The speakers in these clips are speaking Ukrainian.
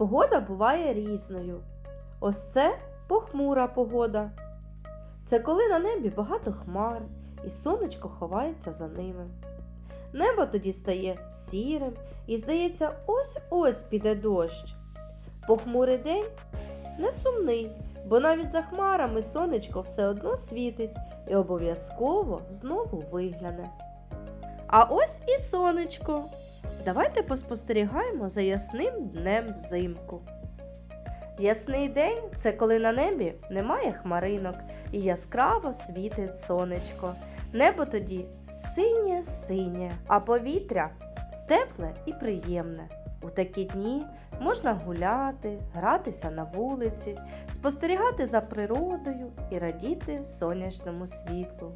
Погода буває різною. Ось це похмура погода. Це коли на небі багато хмар, і сонечко ховається за ними. Небо тоді стає сірим і, здається, ось-ось піде дощ. Похмурий день не сумний, бо навіть за хмарами сонечко все одно світить і обов'язково знову вигляне. А ось і сонечко. Давайте поспостерігаємо за ясним днем взимку. Ясний день це коли на небі немає хмаринок і яскраво світить сонечко. Небо тоді синє-синє, а повітря тепле і приємне. У такі дні можна гуляти, гратися на вулиці, спостерігати за природою і радіти сонячному світлу.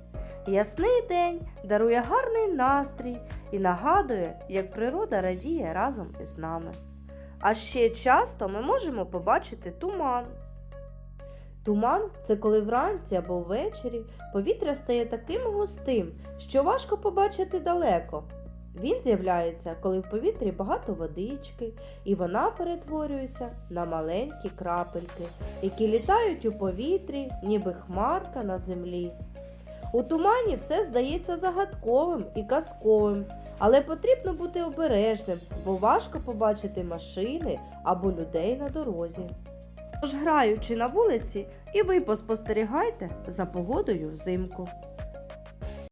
Ясний день дарує гарний настрій і нагадує, як природа радіє разом із нами. А ще часто ми можемо побачити туман. Туман це коли вранці або ввечері повітря стає таким густим, що важко побачити далеко. Він з'являється, коли в повітрі багато водички, і вона перетворюється на маленькі крапельки, які літають у повітрі, ніби хмарка на землі. У тумані все здається загадковим і казковим, але потрібно бути обережним, бо важко побачити машини або людей на дорозі. Тож, граючи на вулиці, і ви поспостерігайте за погодою взимку.